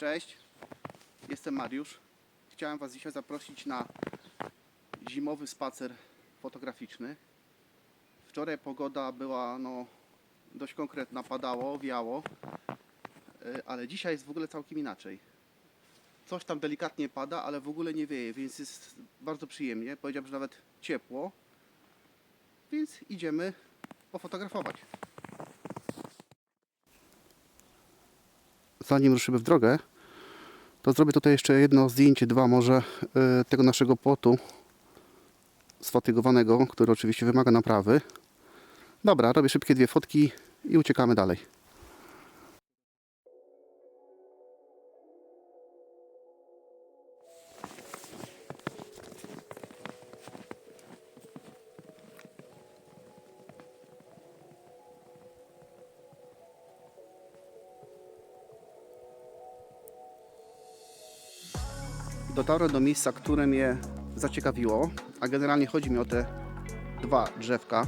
Cześć, jestem Mariusz. Chciałem Was dzisiaj zaprosić na zimowy spacer fotograficzny. Wczoraj pogoda była no, dość konkretna, padało, wiało, y, ale dzisiaj jest w ogóle całkiem inaczej. Coś tam delikatnie pada, ale w ogóle nie wieje, więc jest bardzo przyjemnie. Powiedziałbym, że nawet ciepło. Więc idziemy pofotografować. Zanim ruszymy w drogę, to zrobię tutaj jeszcze jedno zdjęcie, dwa może, y, tego naszego płotu sfatygowanego, który oczywiście wymaga naprawy. Dobra, robię szybkie dwie fotki i uciekamy dalej. Dotarłem do miejsca, które mnie zaciekawiło, a generalnie chodzi mi o te dwa drzewka.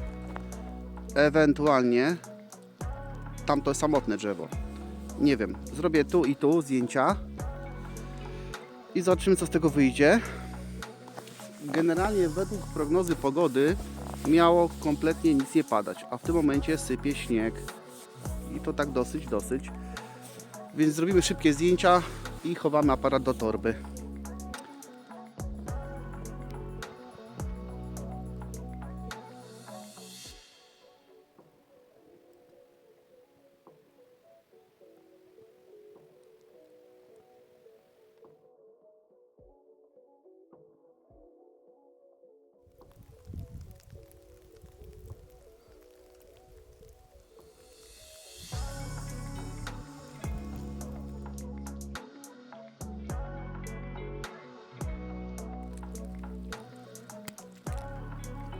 Ewentualnie tamto samotne drzewo. Nie wiem, zrobię tu i tu zdjęcia i zobaczymy co z tego wyjdzie. Generalnie według prognozy pogody miało kompletnie nic nie padać, a w tym momencie sypie śnieg i to tak dosyć, dosyć. Więc zrobimy szybkie zdjęcia i chowamy aparat do torby.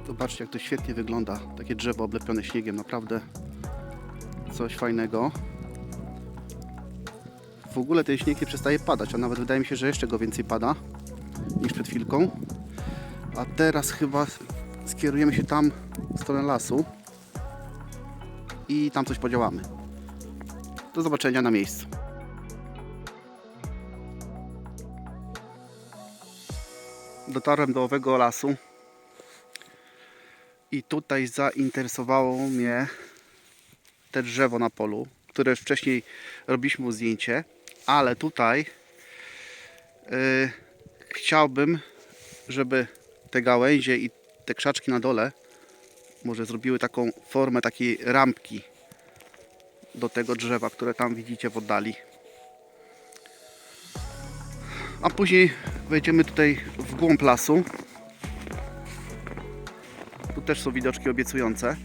Zobaczcie, jak to świetnie wygląda. Takie drzewo oblepione śniegiem, naprawdę coś fajnego. W ogóle ten śnieg nie przestaje padać, a nawet wydaje mi się, że jeszcze go więcej pada niż przed chwilką. A teraz chyba skierujemy się tam w stronę lasu i tam coś podziałamy. Do zobaczenia na miejscu. Dotarłem do owego lasu. I tutaj zainteresowało mnie te drzewo na polu, które wcześniej robiliśmy mu zdjęcie, ale tutaj yy, chciałbym, żeby te gałęzie i te krzaczki na dole może zrobiły taką formę takiej rampki do tego drzewa, które tam widzicie w oddali. A później wejdziemy tutaj w głąb lasu. Też są widoczki obiecujące.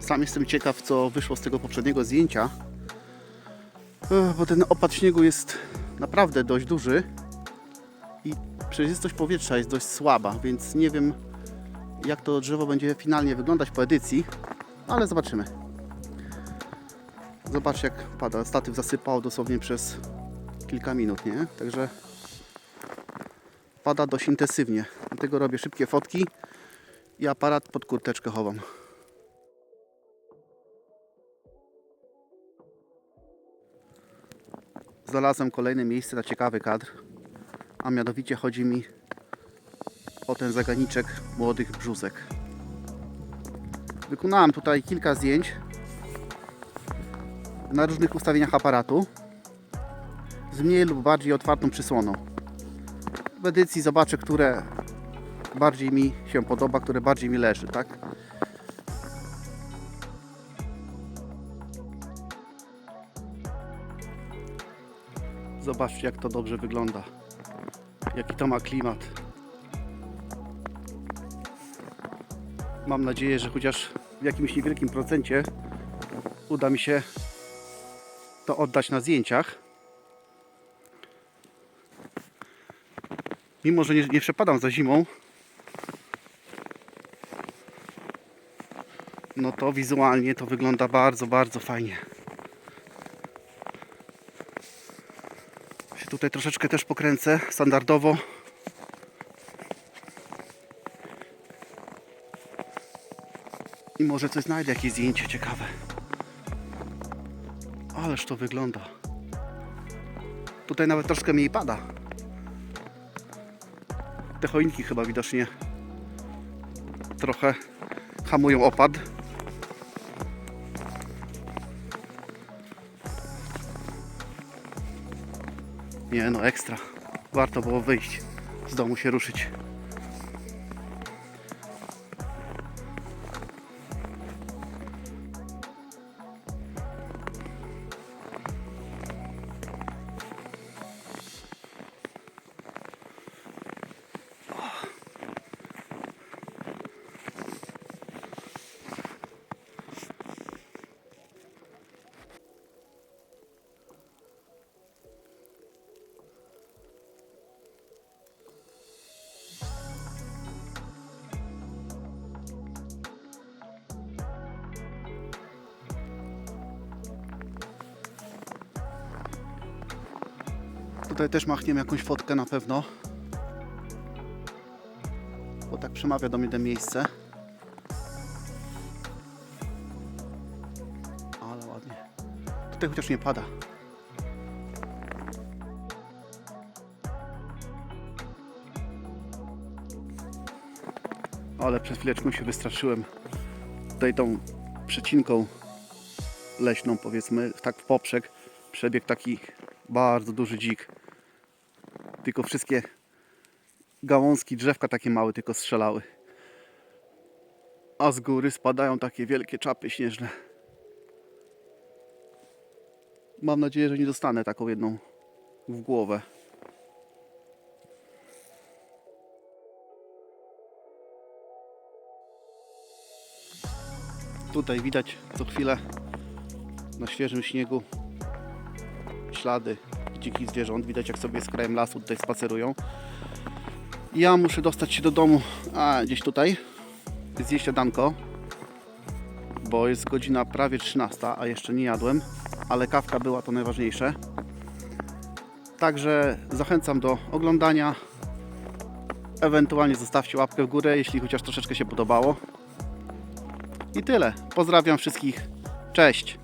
Sam jestem ciekaw, co wyszło z tego poprzedniego zdjęcia. Bo ten opad śniegu jest naprawdę dość duży i przejrzystość powietrza jest dość słaba, więc nie wiem, jak to drzewo będzie finalnie wyglądać po edycji, ale zobaczymy. Zobaczcie, jak pada. Statyw zasypał dosłownie przez kilka minut, nie? Także pada dość intensywnie. Dlatego robię szybkie fotki i aparat pod kurteczkę chowam. Znalazłem kolejne miejsce na ciekawy kadr, a mianowicie chodzi mi o ten zaganiczek młodych brzusek. Wykonałem tutaj kilka zdjęć na różnych ustawieniach aparatu z mniej lub bardziej otwartą przysłoną. W edycji zobaczę, które bardziej mi się podoba, które bardziej mi leży, tak? Zobaczcie, jak to dobrze wygląda. Jaki to ma klimat. Mam nadzieję, że chociaż w jakimś niewielkim procencie uda mi się to oddać na zdjęciach. Mimo, że nie, nie przepadam za zimą, no to wizualnie to wygląda bardzo, bardzo fajnie. Się tutaj troszeczkę też pokręcę standardowo. I może coś znajdę, jakieś zdjęcie ciekawe. Ależ to wygląda. Tutaj nawet troszkę mniej pada. Te choinki chyba widocznie trochę hamują opad. Nie no, ekstra. Warto było wyjść z domu się ruszyć. Tutaj też machniemy jakąś fotkę na pewno. Bo tak przemawia do mnie to miejsce. Ale ładnie. Tutaj chociaż nie pada. Ale przed chwileczką się wystraszyłem. Tutaj tą przecinką leśną powiedzmy, tak w poprzek przebiegł taki bardzo duży dzik. Tylko wszystkie gałązki drzewka takie małe tylko strzelały. A z góry spadają takie wielkie czapy śnieżne. Mam nadzieję, że nie dostanę taką jedną w głowę. Tutaj widać co chwilę na świeżym śniegu ślady dzikich zwierząt. Widać jak sobie z krajem lasu tutaj spacerują. Ja muszę dostać się do domu, a gdzieś tutaj, zjeść śniadanko, bo jest godzina prawie 13, a jeszcze nie jadłem, ale kawka była to najważniejsze. Także zachęcam do oglądania. Ewentualnie zostawcie łapkę w górę, jeśli chociaż troszeczkę się podobało. I tyle. Pozdrawiam wszystkich. Cześć.